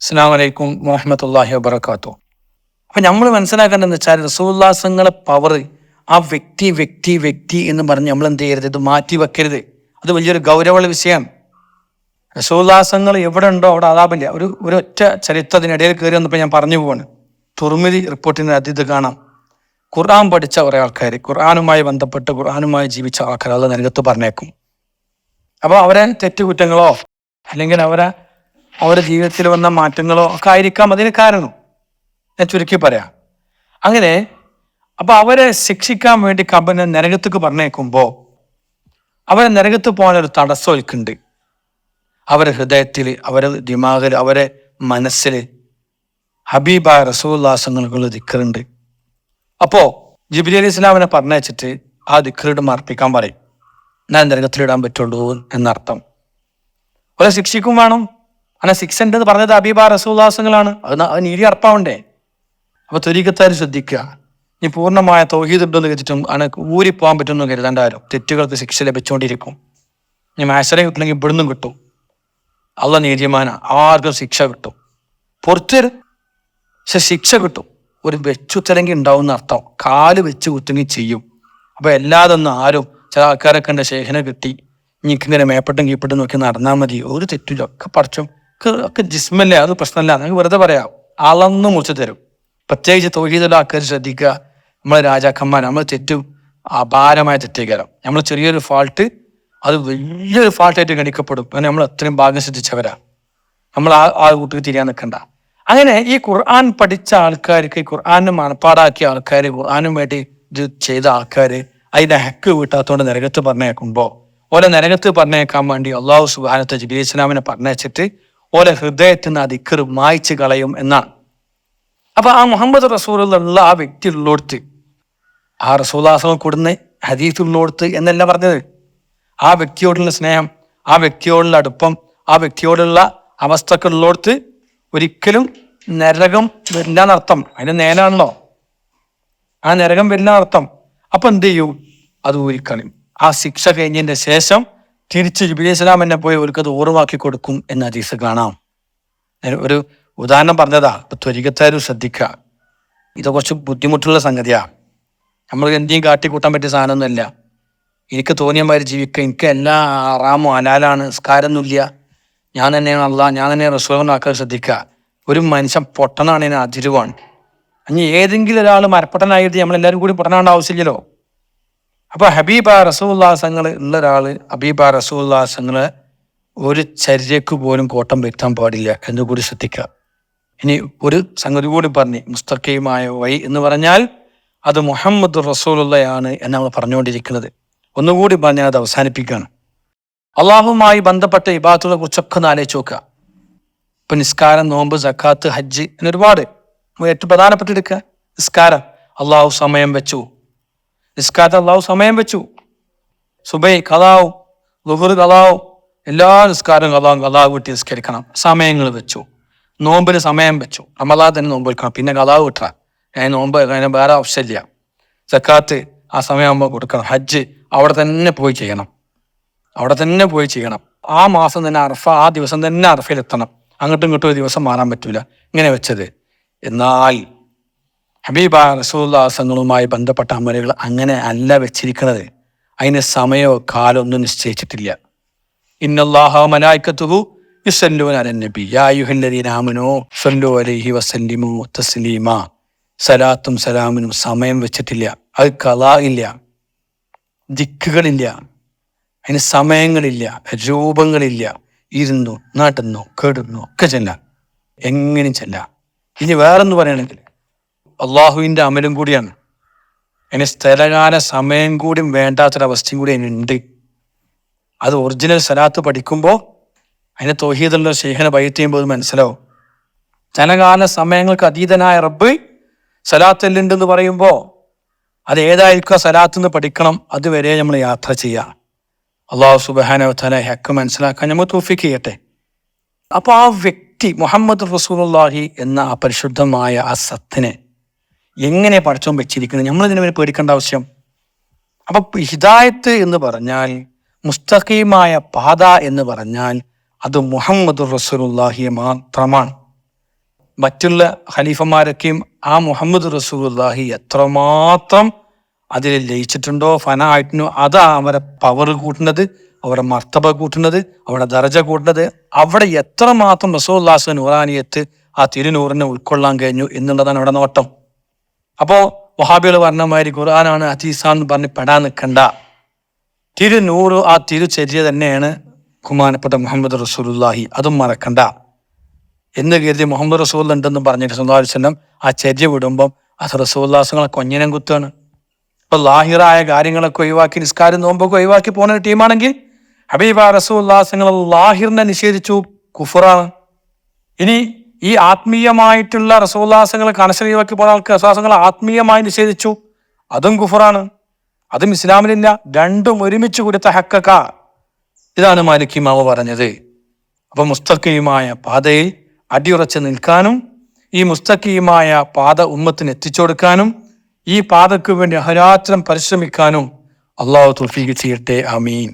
അസ്സാം വലൈക്കും വാഹമത്തല്ലാഹി വബർക്കാത്തു അപ്പം നമ്മൾ മനസ്സിലാക്കേണ്ടതെന്ന് വെച്ചാൽ റസൂല്ലാസങ്ങളെ പവർ ആ വ്യക്തി വ്യക്തി വ്യക്തി എന്ന് പറഞ്ഞ് നമ്മൾ എന്ത് ചെയ്യരുത്? ഇത് മാറ്റി വെക്കരുത്. അത് വലിയൊരു ഗൗരവമുള്ള വിഷയമാണ് റസൂല്ലാസങ്ങൾ എവിടെ ഉണ്ടോ അവിടെ അതാപില്ല. ഒരു ഒരു ഒറ്റ ചരിത്രത്തിനിടയിൽ കയറി വന്നപ്പോൾ ഞാൻ പറഞ്ഞു പോവാണ്. തുർമിതി റിപ്പോർട്ടിന് അതിഥ കാണാം. ഖുർആൻ പഠിച്ച കുറേ ആൾക്കാർ ഖുർആാനുമായി ബന്ധപ്പെട്ട് ഖുർആാനുമായി ജീവിച്ച ആൾക്കാർ അത് നിരകത്ത് പറഞ്ഞേക്കും. അപ്പോൾ അവരെ തെറ്റുകുറ്റങ്ങളോ അല്ലെങ്കിൽ അവരെ അവരുടെ ജീവിതത്തിൽ വന്ന മാറ്റങ്ങളോ ഒക്കെ ആയിരിക്കാം അതിന് കാരണം. ഞാൻ ചുരുക്കി പറയാം. അങ്ങനെ അപ്പൊ അവരെ ശിക്ഷിക്കാൻ വേണ്ടി കമ്പനി നരകത്തേക്ക് പറഞ്ഞേക്കുമ്പോൾ അവരെ നരകത്ത് പോകാൻ ഒരു തടസ്സം ഒരുക്കുന്നുണ്ട് അവരെ ഹൃദയത്തിൽ അവരെ ദിമാഗിൽ അവരെ മനസ്സിൽ ഹബീബ റസൂല്ലാസങ്ങൾക്കുള്ള ദിക്കറുണ്ട്. അപ്പോ ജിബിലി അലി ഇസ്ലാമിനെ പറഞ്ഞയച്ചിട്ട് ആ ദിക്കറിട്ട് മർപ്പിക്കാൻ പറയും. ഞാൻ നരകത്തിലിടാൻ പറ്റുള്ളൂ എന്നർത്ഥം. അവരെ ശിക്ഷിക്കും വേണം. അങ്ങനെ സിക്സ് ഉണ്ടെന്ന് പറഞ്ഞത് അബീബ റസൂല്ലാസങ്ങളാണ് അത് നീതി അർപ്പാവണ്ടേ? അപ്പൊ ത്വരീക്കത്താർ ശ്രദ്ധിക്കുക ഇനി പൂർണമായ തൗഹീദ് ഉണ്ടെന്ന് കരുതിട്ടും ഊരി ഊരിപ്പോകാൻ പറ്റുമെന്ന് കരുതണ്ടായാലും തെറ്റുകൾക്ക് ശിക്ഷ ലഭിച്ചുകൊണ്ടിരിക്കും ഇനി മാസരെ കിട്ടണമെങ്കിൽ ഇവിടുന്നും കിട്ടും. അള്ള നീതിമാന. ആർക്കും ശിക്ഷ കിട്ടും. പുറത്തൊരു പക്ഷെ ശിക്ഷ കിട്ടും. ഒരു വെച്ചുത്തരങ്കി ഉണ്ടാവുന്ന അർത്ഥം. കാൽ വെച്ച് കുത്തുങ്ങി ചെയ്യും. അപ്പൊ എല്ലാതൊന്നും ആരും ചില ആൾക്കാരൊക്കെ ശേഖരം കിട്ടി. ഇങ്ങനെ മേപ്പെട്ടും കീപ്പെട്ടും നോക്കി നടന്നാൽ മതി. ഒരു തെറ്റില്ല ഒക്കെ പഠിച്ചും ഒക്കെ ജിസ്മല്ലേ? അത് പ്രശ്നമല്ല. നിങ്ങൾക്ക് വെറുതെ പറയാം. അളന്ന് മുറിച്ച് തരും. പ്രത്യേകിച്ച് തൊഴിലുള്ള ആൾക്കാർ ശ്രദ്ധിക്കുക. നമ്മളെ രാജാക്കന്മാർ നമ്മൾ തെറ്റും അപാരമായ തെറ്റിക്കരം നമ്മൾ ചെറിയൊരു ഫാൾട്ട് അത് വലിയൊരു ഫാൾട്ടായിട്ട് ഗണിക്കപ്പെടും. കാരണം നമ്മൾ അത്രയും ഭാഗം ശ്രദ്ധിച്ചവരാ. നമ്മൾ ആ ആ കൂട്ടിക്ക് തിരിയാൻ നിൽക്കണ്ട. അങ്ങനെ ഈ ഖുർആൻ പഠിച്ച ആൾക്കാർക്ക് ഈ ഖുർആാനും മനപ്പാടാക്കിയ ആൾക്കാർ ഖുർആാനും വേണ്ടി ഇത് ചെയ്ത ആൾക്കാർ അതിന്റെ ഹക്ക് വീട്ടാത്തോണ്ട് നരകത്ത് പറഞ്ഞേക്കുമ്പോൾ ഓലെ നരകത്ത് പറഞ്ഞേക്കാൻ വേണ്ടി അള്ളാഹു സുബാനത്തെ ജിബിലി ഇസ്ലാമിനെ പറഞ്ഞേച്ചിട്ട് ഓലെ ഹൃദയത്തിൽ നിന്ന് ആ ദിക്കർ മായ്ച്ചു കളയും എന്നാണ്. അപ്പൊ ആ മുഹമ്മദ് റസൂലുള്ള ആ വ്യക്തി ആ റസൂലാസം കൊടുന്ന് ഹദീസ് ഉള്ളോടത്ത് എന്നല്ല പറഞ്ഞത്. ആ വ്യക്തിയോടുള്ള സ്നേഹം ആ വ്യക്തിയോടുള്ള അടുപ്പം ആ വ്യക്തിയോടുള്ള അവസ്ഥക്ക് ഉള്ളോടത്ത് ഒരിക്കലും നരകം വരില്ല എന്നർത്ഥം അതിന് നേരാണല്ലോ. ആ നരകം വരില്ല എന്നർത്ഥം അപ്പൊ എന്ത് ചെയ്യും? അത് ഊരിക്കളയും. ആ ശിക്ഷ കഴിഞ്ഞതിന്റെ ശേഷം തിരിച്ച് ജിബിലി ഇസ്ലാം എന്നെ പോയി അത് ഓർവാക്കി കൊടുക്കും എന്ന ഹദീസ് കാണാം. ഒരു ഉദാഹരണം പറഞ്ഞതാ ത്വരികത്താരും ശ്രദ്ധിക്കുക ഇത് കുറച്ച് ബുദ്ധിമുട്ടുള്ള സംഗതിയാ. നമ്മൾ എന്തെയും കാട്ടിക്കൂട്ടാൻ പറ്റിയ സാധനമൊന്നുമല്ല. എനിക്ക് തോന്നിയ മാതിരി ജീവിക്കുക എനിക്ക് എല്ലാ ആറാമോ അലാലാണ് സ്കാരൊന്നുമില്ല ഞാൻ തന്നെയാണ് അല്ല ഞാൻ തന്നെ റസൂലാക്കാൻ ശ്രദ്ധിക്കുക ഒരു മനുഷ്യൻ പൊട്ടനാണ് അതിരുവാണ് ഇനി ഏതെങ്കിലും ഒരാൾ മരപ്പൊട്ടനായിട്ട് നമ്മളെല്ലാവരും കൂടി പൊട്ടനാണ്ട് ആവശ്യമില്ലല്ലോ. അപ്പൊ ഹബീബ റസൂല്ലാസങ്ങൾ ഉള്ള ഒരാൾ ഹബീബ റസൂല്ലാസങ്ങൾ ഒരു ചര്യക്ക് പോലും കോട്ടം വരുത്താൻ പാടില്ല എന്ന് കൂടി ശ്രദ്ധിക്കുക. ഇനി ഒരു സംഗതി കൂടി പറഞ്ഞു മുസ്തഖയുമായ വൈ എന്ന് പറഞ്ഞാൽ അത് മുഹമ്മദ് റസൂലുള്ളയാണ് എന്ന് നമ്മൾ പറഞ്ഞുകൊണ്ടിരിക്കുന്നത്. ഒന്നുകൂടി പറഞ്ഞാൽ അത് അവസാനിപ്പിക്കുകയാണ്. അള്ളാഹുമായി ബന്ധപ്പെട്ട ഇബാത്തുകളെ കുറിച്ചൊക്കെ ഒന്ന് ആലോചിച്ച് നോക്കുക. ഇപ്പൊ നിസ്കാരം നോമ്പ് സക്കാത്ത് ഹജ്ജ് അങ്ങനെ ഒരുപാട് ഏറ്റവും പ്രധാനപ്പെട്ട എടുക്കുക. നിസ്കാരം അള്ളാഹു സമയം വെച്ചു. നിസ്കാരത്തിൽ അള്ളാഹു സമയം വെച്ചു. സുബൈ കലാവ് ലുഹുർ കലാവ് എല്ലാ നിസ്കാരവും കലാവും കലാവ് വിട്ട് നിസ്കരിക്കണം. സമയങ്ങൾ വെച്ചു. നോമ്പിന് സമയം വെച്ചു. അമലാ തന്നെ നോമ്പ് വെക്കണം. പിന്നെ കലാവ് വിട്ടാ ഞാൻ നോമ്പ് അതിന് വേറെ ആവശ്യമില്ല സക്കാത്ത് ആ സമയമാകുമ്പോൾ കൊടുക്കണം. ഹജ്ജ് അവിടെ തന്നെ പോയി ചെയ്യണം. അവിടെ തന്നെ പോയി ചെയ്യണം. ആ മാസം തന്നെ അർഫ ആ ദിവസം തന്നെ അർഫയിലെത്തണം അങ്ങോട്ടും ഇങ്ങോട്ടും ഒരു ദിവസം മാറാൻ പറ്റൂല. ഇങ്ങനെ വെച്ചത്. എന്നാൽ ഹബീബ റസൂല്ലാസങ്ങളുമായി ബന്ധപ്പെട്ട അമലുകൾ അങ്ങനെ അല്ല വെച്ചിരിക്കുന്നത്. അതിന് സമയമോ കാലോ ഒന്നും നിശ്ചയിച്ചിട്ടില്ല. ഇന്നല്ലാഹ മലായിക്കത്തുഹു യുസല്ലൂന അലൻ നബി. യാ അയ്യുഹല്ലദീന സല്ലു അലൈഹി സലാത്തും സലാമിനും സമയം വെച്ചിട്ടില്ല. അത് കലാ ഇല്ല ദിക്കുകളില്ല. അതിന് സമയങ്ങളില്ല. രൂപങ്ങളില്ല. ഇരുന്നു നടന്നു കേടുന്നു ഒക്കെ ചെല്ലാം. എങ്ങനെയും ചെല്ലാം. ഇനി വേറെന്ന് പറയുകയാണെങ്കിൽ അള്ളാഹുവിന്റെ അമലും കൂടിയാണ്. അതിന് സ്ഥലകാല സമയം കൂടിയും വേണ്ടാത്തൊരവസ്ഥയും കൂടി അതിനുണ്ട് അത് ഒറിജിനൽ സ്ഥലത്ത് പഠിക്കുമ്പോൾ അതിന് തൊഹീദുള്ള ശേഖന ബൈറ്റ് ചെയ്യുമ്പോൾ മനസ്സിലാവും. സ്ഥലകാല സമയങ്ങൾക്ക് അതീതനായ റബ്ബ് സലാത്തല്ലുണ്ടെന്ന് പറയുമ്പോൾ അത് ഏതായിരിക്കും സലാത്ത് നിന്ന് പഠിക്കണം? അതുവരെ നമ്മൾ യാത്ര ചെയ്യുക അള്ളാഹു സുബാന ഹെക്ക് ഹക്ക് മനസ്സിലാക്കാൻ നമ്മൾ തോഫിക്ക് ചെയ്യട്ടെ. അപ്പോൾ ആ വ്യക്തി മുഹമ്മദ് റസൂലുള്ളാഹി എന്ന ആ പരിശുദ്ധമായ ആ സത്തിനെ എങ്ങനെ പഠിച്ചോൻ വെച്ചിരിക്കുന്നത് നമ്മൾ ഇതിനെ പേടിക്കേണ്ട ആവശ്യം. അപ്പൊ ഹിദായത്ത് എന്ന് പറഞ്ഞാൽ മുസ്തഖീമായ പാത എന്ന് പറഞ്ഞാൽ അത് മുഹമ്മദ് റസൂലുള്ളാഹിയെ മാത്രമാണ്. മറ്റുള്ള ഖലീഫന്മാരൊക്കെയും ആ മുഹമ്മദ് റസൂലുള്ളാഹി എത്രമാത്രം അതിൽ ലയിച്ചിട്ടുണ്ടോ ഫന ആയിട്ടുണ്ടോ അതാ അവരെ പവർ കൂട്ടുന്നത് അവരുടെ മർത്തബ കൂട്ടുന്നത് അവരുടെ ദർജ കൂട്ടുന്നത് അവിടെ എത്രമാത്രം റസൂല്ലാസ് നൂറാനിയത്ത് ആ തിരുനൂറിനെ ഉൾക്കൊള്ളാൻ കഴിഞ്ഞു എന്നുള്ളതാണ് അവിടെ നോട്ടം. അപ്പോ വഹാബികൾ പറഞ്ഞ മാതിരി ഖുർആനാണ് അതീസാന്ന് പറഞ്ഞ് പെടാൻ നിൽക്കണ്ട. തിരുനൂറ് ആ തിരുചര്യ തന്നെയാണ് കുമാനപ്പെട്ട മുഹമ്മദ് റസൂലുല്ലാഹി അതും മറക്കണ്ട. എന്ന് കരുതി മുഹമ്മദ് റസൂൽ ഉണ്ടെന്ന് പറഞ്ഞിട്ട് സുന്ദാരിസനം ആ ചര്യ വിടുമ്പം അത് റസൂല്ലാസങ്ങളെ കൊഞ്ഞനം കുത്താണ് ഇപ്പൊ ലാഹിറായ കാര്യങ്ങളൊക്കെ ഒഴിവാക്കി നിസ്കാരം നോമ്പൊക്കെ ഒഴിവാക്കി പോകുന്ന ഒരു ടീമാണെങ്കിൽ ഹബീബ റസൂല്ലാസങ്ങൾ ലാഹിറിനെ നിഷേധിച്ചു കുഫറാണ്. ഇനി ഈ ആത്മീയമായിട്ടുള്ള റസൂല്ലാസങ്ങൾ കണശരീവാക്കി പോകുന്ന ആൾക്ക് റസൂലാസങ്ങൾ ആത്മീയമായി നിഷേധിച്ചു. അതും കുഫറാണ്. അതും ഇസ്ലാമിലില്ല. രണ്ടും ഒരുമിച്ച് കൊടുത്ത ഹക്കക്ക ഇതാണ് മാലിക്കിമാവ് പറഞ്ഞത്. അപ്പൊ മുസ്തഖീമായ പാതയിൽ അടിയുറച്ച് നിൽക്കാനും ഈ മുസ്തഖീമായ പാത ഉമ്മത്തിന് എത്തിച്ചു കൊടുക്കാനും ഈ പാതയ്ക്ക് വേണ്ടി അഹരാത്രം പരിശ്രമിക്കാനും അള്ളാഹു തുഫീഖ് ചെയ്യട്ടെ. അമീൻ